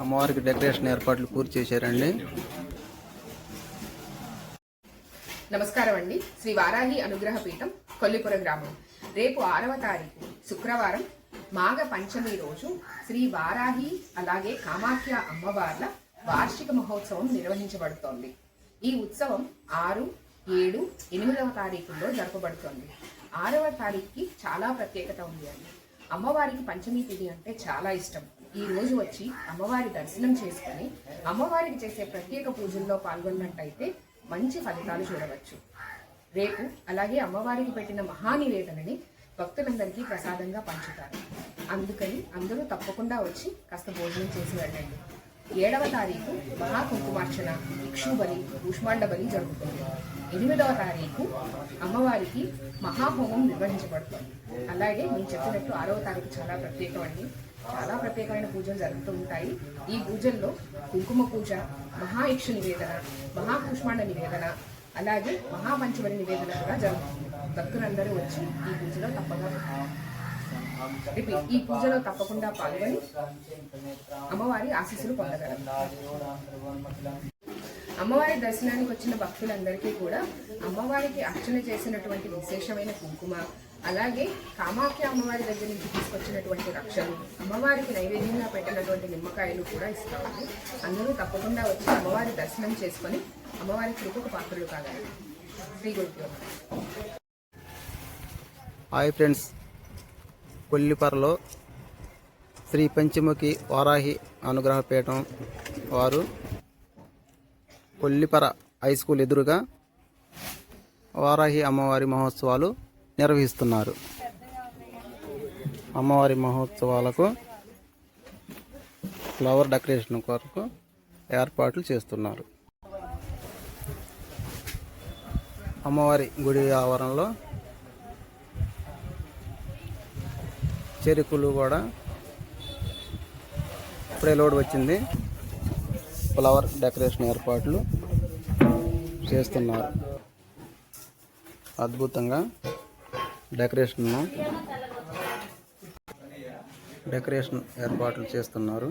అమ్మవారికి డెకరేషన్ ఏర్పాట్లు పూర్తి చేశారండి. నమస్కారం అండి. శ్రీ వారాహి అనుగ్రహ పీఠం కొల్లిపుర గ్రామం. రేపు ఆరవ తారీఖు శుక్రవారం మాఘ పంచమి రోజు శ్రీ వారాహి అలాగే కామాఖ్య అమ్మవార్ల వార్షిక మహోత్సవం నిర్వహించబడుతోంది. ఈ ఉత్సవం ఆరు ఏడు ఎనిమిదవ తారీఖుల్లో జరపబడుతోంది. ఆరవ తారీఖుకి చాలా ప్రత్యేకత ఉంది అండి. అమ్మవారికి పంచమి తిథి అంటే చాలా ఇష్టం. ఈ రోజు వచ్చి అమ్మవారి దర్శనం చేసుకుని అమ్మవారికి చేసే ప్రత్యేక పూజల్లో పాల్గొన్నట్టయితే మంచి ఫలితాలు చూడవచ్చు. రేపు అలాగే అమ్మవారికి పెట్టిన మహానివేదనని భక్తులందరికీ ప్రసాదంగా పంచుతారు. అందుకని అందరూ తప్పకుండా వచ్చి కాస్త భోజనం చేసి వెళ్ళండి. ఏడవ తారీఖు మహాకుంకుమార్చన ఇక్షుబలి బలి జరుగుతుంది. ఎనిమిదవ తారీఖు అమ్మవారికి మహాహోమం నిర్వహించబడుతుంది. అలాగే నేను చెప్పినట్టు ఆరవ తారీఖు చాలా ప్రత్యేకం అండి చాలా ప్రత్యేకమైన పూజలు జరుగుతూ ఉంటాయి. ఈ పూజల్లో కుంకుమ పూజ మహాయక్ష నివేదన మహాకుష్మాండ నివేదన అలాగే మహాపంచబలి నివేదన కూడా జరుగుతుంది. భక్తులందరూ వచ్చి ఈ పూజలో తప్పగా రేపు ఈ పూజలో తప్పకుండా పాల్గొని అమ్మవారి ఆశీస్సులు పొందగలరు అమ్మవారి దర్శనానికి వచ్చిన భక్తులందరికీ కూడా అమ్మవారికి అర్చన చేసినటువంటి విశేషమైన కుంకుమ అలాగే కామాఖ్య అమ్మవారి దగ్గర నుంచి తీసుకొచ్చినటువంటి రక్షలు అమ్మవారికి నైవేద్యంగా పెట్టినటువంటి నిమ్మకాయలు కూడా ఇస్తామండి అందరూ తప్పకుండా వచ్చి అమ్మవారి దర్శనం చేసుకొని అమ్మవారి కృపకు పాత్రలు కాగలరు. Shri Gurudeva hi friends. కొల్లిపరలో Shri Panchamukhi Varahi అనుగ్రహపీఠం వారు కొల్లిపర హై స్కూల్ ఎదురుగా వారాహి అమ్మవారి మహోత్సవాలు నిర్వహిస్తున్నారు. అమ్మవారి మహోత్సవాలకు ఫ్లవర్ డెకరేషన్ కొరకు ఏర్పాట్లు చేస్తున్నారు. అమ్మవారి గుడి ఆవరణలో చెరుకులు కూడా ఇప్పుడే లోడ్ వచ్చింది. ఫ్లవర్ డెకరేషన్ ఏర్పాట్లు చేస్తున్నారు. అద్భుతంగా డెకరేషన్ డెకరేషన్ ఏర్పాట్లు చేస్తున్నారు.